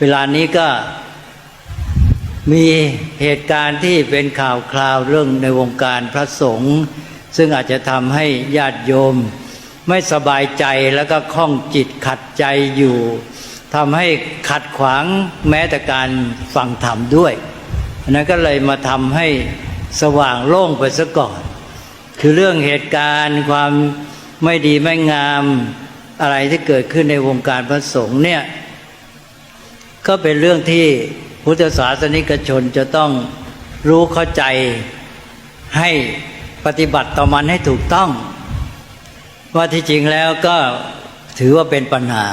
เวลานี้ก็มีเหตุการณ์ที่เป็นข่าวคราวเรื่องในวงการพระสงฆ์ซึ่งอาจจะทำให้ญาติโยม ไม่สบายใจแล้วก็ข้องจิตขัดใจอยู่ทำให้ขัดขวางแม้แต่การฟังธรรมด้วยอันนั้นก็เลยมาทำให้สว่างโล่งไปซะก่อน คือเรื่องเหตุการณ์ความไม่ดีไม่งามอะไรที่เกิดขึ้นในวงการพระสงฆ์เนี่ย ก็เป็นเรื่องที่พุทธศาสนิกชนจะต้องรู้เข้าใจให้ปฏิบัติต่อมันให้ถูกต้อง ว่าที่จริงแล้วก็ถือว่าเป็นปัญหา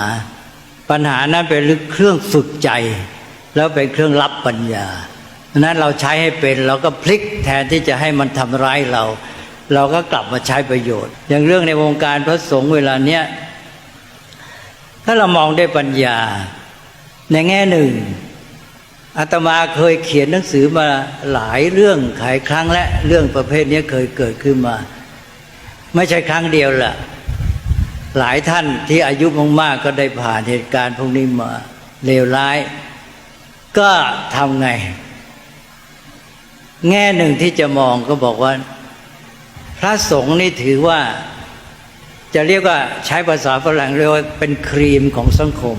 ปัญหานั้นเป็นเครื่องฝึกใจ แล้วเป็นเครื่องรับปัญญาดังนั้นเราใช้ให้เป็นเราก็พลิกแทนที่จะให้มันทำร้ายเรา เราก็กลับมาใช้ประโยชน์ อย่างเรื่องในวงการพระสงฆ์เวลาเนี้ยถ้าเรามองด้วยปัญญา ในแง่หนึ่งอาตมาเคยเขียนหนังสือมาหลายเรื่องหลายครั้งและเรื่องประเภทนี้เคยเกิดขึ้นมา ไม่ใช่ครั้งเดียวล่ะ หลายท่านที่อายุมากๆก็ได้ผ่านเหตุการณ์พวกนี้มาเลวร้าย ก็ทำไง แง่หนึ่งที่จะมองก็บอกว่า พระสงฆ์นี่ถือว่า จะเรียกว่าใช้ภาษาฝรั่งเรียกว่าเป็นครีมของสังคม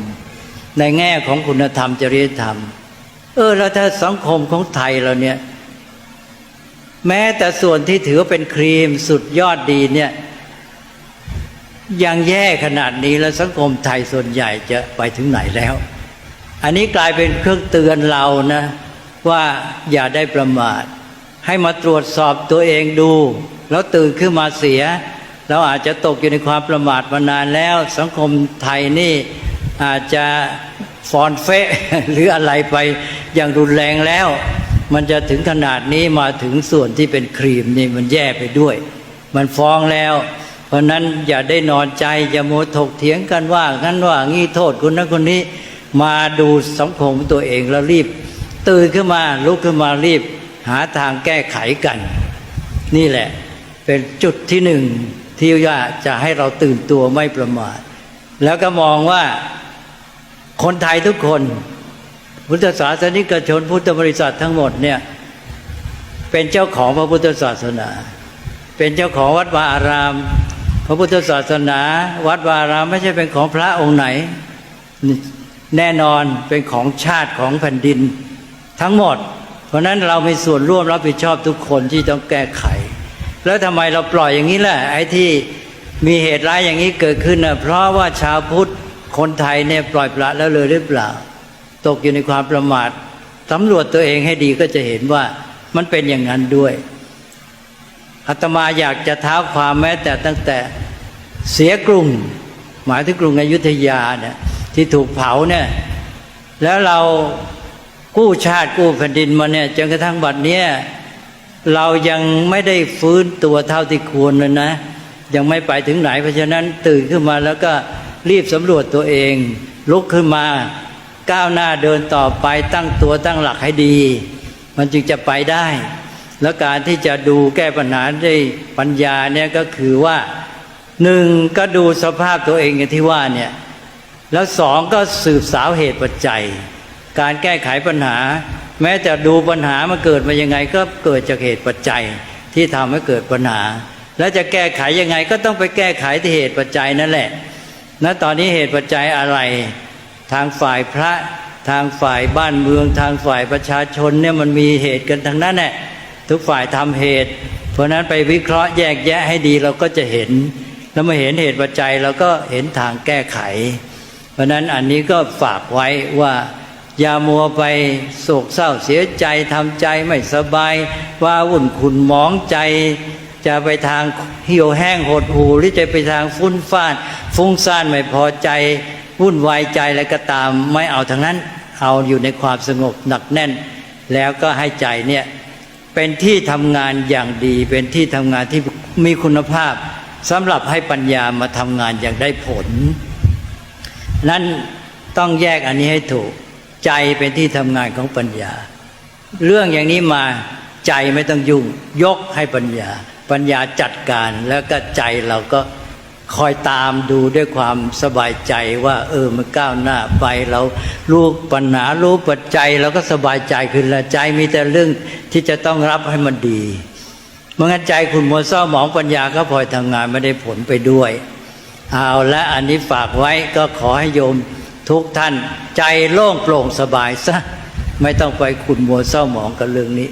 ในแง่ของคุณธรรมจริยธรรม เออแล้วถ้าสังคมของไทยเราเนี่ย แม้แต่ส่วนที่ถือว่าเป็นครีมสุดยอดดีเนี่ย ยังแย่ขนาดนี้แล้วสังคมไทยส่วนใหญ่จะไปถึงไหนแล้ว อันนี้กลายเป็นเครื่องเตือนเรานะ ว่าอย่าได้ประมาท ให้มาตรวจสอบตัวเองดู แล้วตื่นขึ้นมาเสีย เราอาจจะตกอยู่ในความประมาทมานานแล้ว สังคมไทยนี่ อาจจะฟอนเฟะหรืออะไรไปอย่างรุนแรงแล้ว มันจะถึงขนาดนี้มาถึงส่วนที่เป็นครีมนี่มันแย่ไปด้วย มันฟ้องแล้ว เพราะนั้นอย่าได้นอนใจอย่าโมถกเถียงกันว่างั้นว่างี้โทษคนนั้นคนนี้ มาดูสังคมตัวเองแล้วรีบ ตื่นขึ้นมาลุกขึ้นมารีบ หาทางแก้ไขกัน นี่แหละ เป็นจุดที่หนึ่งที่ว่าจะให้เราตื่นตัวไม่ประมาทแล้วก็มองว่า คนไทยทุกคน พุทธศาสนิกชนพุทธบริษัททั้งหมดเนี่ยเป็นเจ้าของพระพุทธศาสนา เป็นเจ้าของวัดวาอาราม พระพุทธศาสนา วัดวาอารามไม่ใช่เป็นของพระองค์ไหน แน่นอนเป็นของชาติของแผ่นดิน ทั้งหมด เพราะนั้นเรามีส่วนร่วมรับผิดชอบทุกคนที่ต้องแก้ไข แล้วทำไมเราปล่อยอย่างนี้ล่ะไอ้ที่มีเหตุร้ายอย่างนี้เกิดขึ้นนะเพราะว่าชาวพุทธ คนไทยเนี่ยปล่อยปละแล้วเลยหรือเปล่า ตกอยู่ในความประมาทสำรวจตัวเองให้ดีก็จะเห็นว่ามันเป็นอย่างนั้นด้วยอาตมาอยากจะท้าความแม้แต่ตั้งแต่เสียกรุง หมายถึงกรุงอยุธยาเนี่ยที่ถูกเผาเนี่ยแล้วเรากู้ชาติกู้แผ่นดินมาเนี่ยจนกระทั่งบัดเนี้ยเรายังไม่ได้ฟื้นตัวเท่าที่ควรเลยนะ ยังไม่ไปถึงไหนเพราะฉะนั้นตื่นขึ้นมาแล้วก็ รีบสำรวจตัวเอง ลุกขึ้นมาก้าวหน้าเดินต่อไปตั้งตัวตั้งหลักให้ดี มันจึงจะไปได้ แล้วการที่จะดูแก้ปัญหาด้วยปัญญาเนี่ยก็คือว่าหนึ่งก็ดูสภาพตัวเองอย่างที่ว่าเนี่ยแล้วสองก็สืบสาวเหตุปัจจัย การแก้ไขปัญหา แม้จะดูปัญหามาเกิดมายังไงก็เกิดจากเหตุปัจจัยที่ทำให้เกิดปัญหา แล้วจะแก้ไขยังไงก็ต้องไปแก้ไขที่เหตุปัจจัยนั่นแหละ ณตอนนี้เหตุปัจจัยอะไร ทางฝ่ายพระทางฝ่ายบ้านเมือง ทางฝ่ายประชาชนเนี่ยมันมีเหตุกันทั้งนั้นแหละทุกฝ่ายทำเหตุ เพราะนั้นไปวิเคราะห์แยกแยะให้ดีเราก็จะเห็น แล้วมาเห็นเหตุปัจจัยเราก็เห็นทางแก้ไข เพราะนั้นอันนี้ก็ฝากไว้ว่าอย่ามัวไปโศกเศร้าเสียใจทำใจไม่สบาย ว่าวุ่นขุนหมองใจ จะไปทางเหี่ยวแห้งหดหูหรือจะไปทางฟุ้นฟ้าน ฟุ้งซ่านไม่พอใจวุ่นวายใจอะไรก็ตามไม่เอาทั้งนั้น เอาอยู่ในความสงบหนักแน่น แล้วก็ให้ใจเนี่ยเป็นที่ทำงานอย่างดี เป็นที่ทำงานที่มีคุณภาพสำหรับให้ปัญญามาทำงานอย่างได้ผล นั้นต้องแยกอันนี้ให้ถูก ใจเป็นที่ทำงานของปัญญา เรื่องอย่างนี้มาใจไม่ต้องยุ่ง ยกให้ปัญญา ปัญญาจัดการแล้วก็ใจเราก็คอยตามดูด้วยความสบายใจว่า เออมันก้าวหน้าไปเรารู้ปัญหารู้ปัจจัยเราก็สบายใจขึ้นละใจมีแต่เรื่องที่จะต้องรับให้มันดีเมื่องั้นใจคุณมัวเศร้าหมองปัญญาก็พลอยทำงานไม่ได้ผลไปด้วยเอาและอันนี้ฝากไว้ก็ขอให้โยมทุกท่าน ใจโล่งโปร่งสบายซะไม่ต้องไปขุนมัวเศร้าหมองกับเรื่องนี้